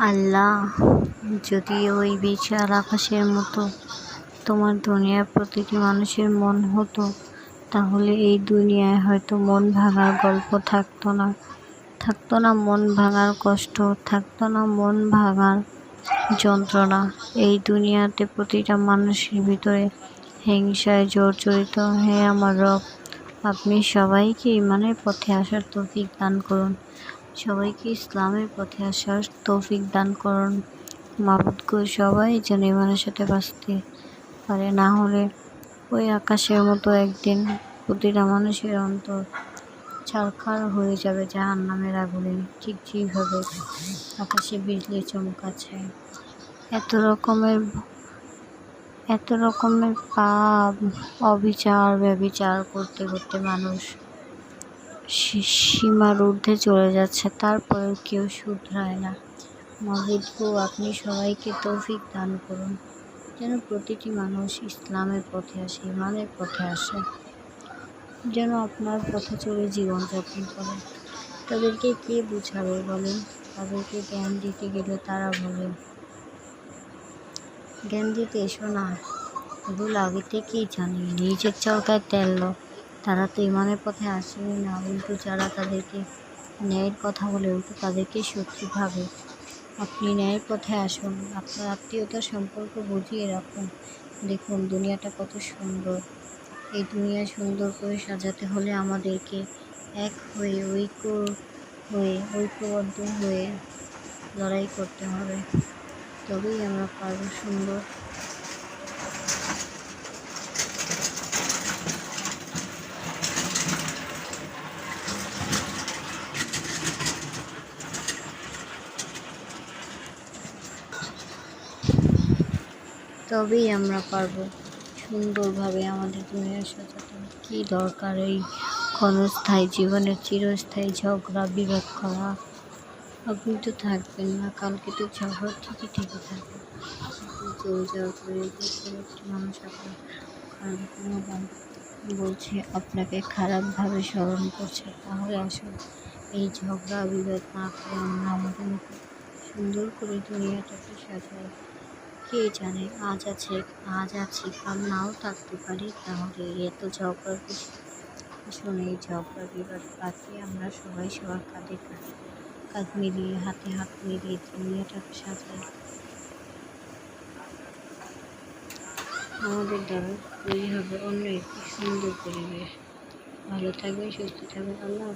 আল্লাহ, যদি ওই বিশাল আকাশের মতো তোমার দুনিয়ার প্রতিটি মানুষের মন হতো, তাহলে এই দুনিয়ায় হয়তো মন ভাঙার গল্প থাকতো না। থাকতো না মন ভাঙার কষ্ট, থাকতো না মন ভাঙার যন্ত্রণা। এই দুনিয়াতে প্রতিটা মানুষের ভিতরে হিংসায় জর্জরিত। হে আমার রব, আপনি সবাইকে ইমানের পথে আসার তৌফিক দান করুন। সবাইকে ইসলামের পথে আসার তৌফিক দান করুন। মাবুদগো সবাই যেন ইমানের সাথে বাঁচতে পারে। না হলে ওই আকাশের মতো একদিন প্রতিটা মানুষের অন্তর ছারখার হয়ে যাবে জাহান নামের আগুনে। ঠিক যেভাবে আকাশে বিজলি চমকাচ্ছে। এত রকমের এত রকমের পাপ, অবিচার ব্যবিচার করতে করতে মানুষ সীমার ঊর্ধ্বে চলে যাচ্ছে, তারপরেও কেউ শুধরায় না। মাহিদগো আপনি সবাইকে তৌফিক দান করুন। যেন প্রতিটি মানুষ ইসলামের পথে আসে, ইমানের পথে আসে। যেন আপনার পথে চলে জীবনযাপন করে। তাদেরকে কে বুঝাবে বলেন? তাদেরকে জ্ঞান দিতে গেলে তারা বলে, জ্ঞান দিতে এসো না। এগুলো আগে থেকেই জানি। নিজের চরকায় তেল তারা তো ইমানের পথে আসেনি না উল্টো যারা তাদেরকে ন্যায়ের কথা বলে উল্টো তাদেরকে শত্রু ভাবে। আপনি ন্যায়ের পথে আসুন, আপনার আত্মীয়তার সম্পর্ক বুঝিয়ে রাখুন। দেখুন, দুনিয়াটা কত সুন্দর। এই দুনিয়া সুন্দর করে সাজাতে হলে আমাদেরকে এক হয়ে, ঐক্য হয়ে, ঐক্যবদ্ধ হয়ে লড়াই করতে হবে। তবেই আমরা পারব সুন্দর তবেই আমরা পারব। সুন্দরভাবে আমাদের দুনিয়া সাজাতে কী দরকার এই ক্ষণস্থায়ী জীবনের চিরস্থায়ী ঝগড়া বিভেদ করা? আপনি তো থাকবেন না, কালকে তো ঝগড়া ঠিকই ঠিকই থাকবে। চলে যাওয়ার পরে একটি মানুষ আপনার বলছে, আপনাকে খারাপভাবে স্মরণ করছে, তাহলে আসুন, এই ঝগড়া বিভেদ না করে আমরা আমাদের সুন্দর করে দুনিয়াটাকে সাজাই। কে জানে? আজ আছে, আজ আছি। কাল নাও থাকতে পারি তাহলে। এত ঝগড়ার আসুন এই ঝগড়া বিবাদ বাদ আমরা সবাই সবার কাঁধে কাঁধে। মিলিয়ে, হাতে হাত মিলিয়ে দুনিয়াটাকে সাজাই। আমাদের দ্বারা তৈরি হবে অন্য একটি সুন্দর পরিবেশ। ভালো থাকবে সুস্থ থাকবে আল্লাহ